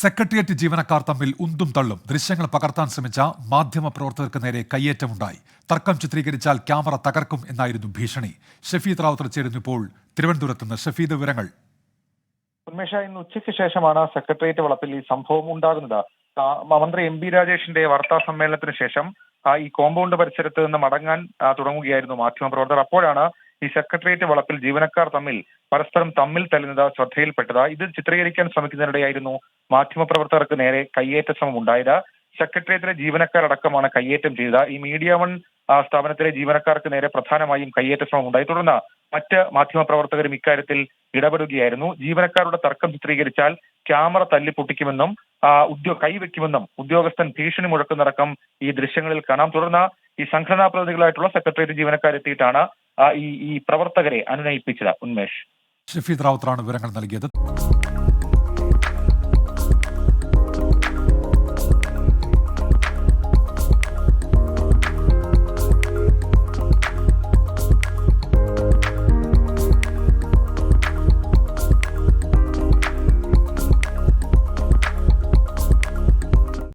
Secretariat ജീവനക്കാർ തമ്മിൽ ഉന്തും തള്ളും ദൃശ്യങ്ങൾ പകർത്താൻ ശ്രമിച്ച മാധ്യമ പ്രവർത്തകർക്ക് നേരെ കയ്യേറ്റമുണ്ടായി. തർക്കം ചിത്രീകരിച്ചാൽ ക്യാമറ തകർക്കും എന്നായിരുന്നു ഭീഷണി. ഷഫീദ് റാവുത്തർ ചേരുന്നു ഇപ്പോൾ തിരുവനന്തപുരത്ത് നിന്ന്. ഷഫീദ് വിവരങ്ങൾ. ഉന്മേഷ ഇന്ന് ഉച്ചയ്ക്ക് ശേഷമാണ് സെക്രട്ടേറിയറ്റ് വളപ്പിൽ ഈ സംഭവം ഉണ്ടാകുന്നത്. മന്ത്രി എം പി രാജേഷിന്റെ വാർത്താ സമ്മേളനത്തിന് ശേഷം ഈ കോമ്പൗണ്ട് പരിസരത്ത് നിന്ന് മടങ്ങാൻ തുടങ്ങുകയായിരുന്നു മാധ്യമപ്രവർത്തകർ. അപ്പോഴാണ് ഈ സെക്രട്ടേറിയറ്റ് വളപ്പിൽ ജീവനക്കാർ തമ്മിൽ പരസ്പരം തമ്മിൽ തല്ലുന്നത് ശ്രദ്ധയിൽപ്പെട്ടത് ഇത് ചിത്രീകരിക്കാൻ ശ്രമിക്കുന്നതിനിടെയായിരുന്നു മാധ്യമപ്രവർത്തകർക്ക് നേരെ കയ്യേറ്റ ശ്രമം ഉണ്ടായത്. സെക്രട്ടേറിയറ്റിലെ ജീവനക്കാരടക്കമാണ് കയ്യേറ്റം ചെയ്തത്. ഈ മീഡിയ വൺ സ്ഥാപനത്തിലെ ജീവനക്കാർക്ക് നേരെ പ്രധാനമായും കയ്യേറ്റ ശ്രമം ഉണ്ടായി. തുടർന്ന് മറ്റ് മാധ്യമപ്രവർത്തകരും ഇക്കാര്യത്തിൽ ഇടപെടുകയായിരുന്നു. ജീവനക്കാരുടെ തർക്കം ചിത്രീകരിച്ചാൽ ക്യാമറ തല്ലി പൊട്ടിക്കുമെന്നും ആ, ഉദ്യോ കൈവെക്കുമെന്നും ഉദ്യോഗസ്ഥൻ ഭീഷണി മുഴക്കുന്നടക്കം ഈ ദൃശ്യങ്ങളിൽ കാണാം. തുടർന്ന് ഈ സംഘടനാ പ്രതിനിധികളായിട്ടുള്ള സെക്രട്ടേറിയറ്റ് ജീവനക്കാരെത്തിയിട്ടാണ് ഈ ഈ പ്രവർത്തകരെ അനുനയിപ്പിച്ചത് ഉന്മേഷ്. ഷഫീദ് റാവുത്തറാണ് വിവരങ്ങൾ നൽകിയത്.